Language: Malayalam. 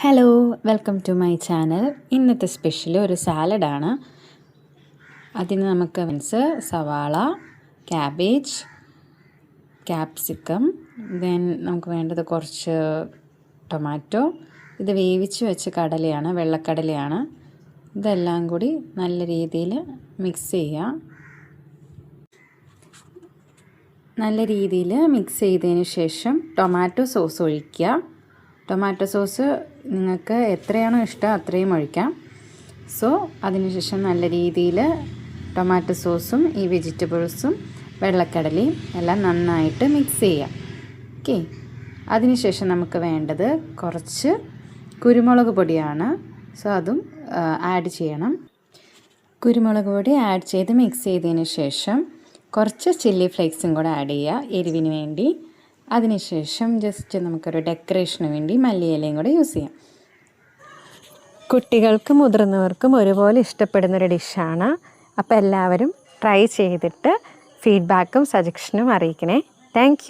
Hello welcome to my channel ഇന്നത്തെ സ്പെഷ്യൽ ഒരു സാലഡാണ് അതിന് നമുക്ക് മീൻസ് സവാള ക്യാബേജ് ക്യാപ്സിക്കം ദെൻ നമുക്ക് വേണ്ടത് കുറച്ച് ടൊമാറ്റോ ഇത് വേവിച്ച് വെച്ച കടലയാണ് വെള്ളക്കടലയാണ്. ഇതെല്ലാം കൂടി നല്ല രീതിയിൽ മിക്സ് ചെയ്യുക നല്ല രീതിയിൽ മിക്സ് ചെയ്തതിന് ശേഷം ടൊമാറ്റോ സോസ് ഒഴിക്കുക. ടൊമാറ്റോ സോസ് നിങ്ങൾക്ക് എത്രയാണോ ഇഷ്ടം അത്രയും ഒഴിക്കാം. സോ അതിനുശേഷം നല്ല രീതിയിൽ ടൊമാറ്റോ സോസും ഈ വെജിറ്റബിൾസും വെള്ളക്കടലയും എല്ലാം നന്നായിട്ട് മിക്സ് ചെയ്യാം. ഓക്കെ. അതിനുശേഷം നമുക്ക് വേണ്ടത് കുറച്ച് കുരുമുളക് പൊടിയാണ്. സോ അതും ആഡ് ചെയ്യണം. കുരുമുളക് പൊടി ആഡ് ചെയ്ത് മിക്സ് ചെയ്തതിന് ശേഷം കുറച്ച് ചില്ലി ഫ്ലേക്സും കൂടെ ആഡ് ചെയ്യുക. എരിവിന് വേണ്ടി. അതിനുശേഷം ജസ്റ്റ് നമുക്കൊരു ഡെക്കറേഷന് വേണ്ടി മല്ലിയിലയും കൂടെ യൂസ് ചെയ്യാം. കുട്ടികൾക്കും മുതിർന്നവർക്കും ഒരുപോലെ ഇഷ്ടപ്പെടുന്ന ഇഷ്ടപ്പെടുന്നൊരു ഡിഷാണ് അപ്പോൾ എല്ലാവരും ട്രൈ ചെയ്തിട്ട് ഫീഡ്ബാക്കും സജഷനും അറിയിക്കണേ. താങ്ക്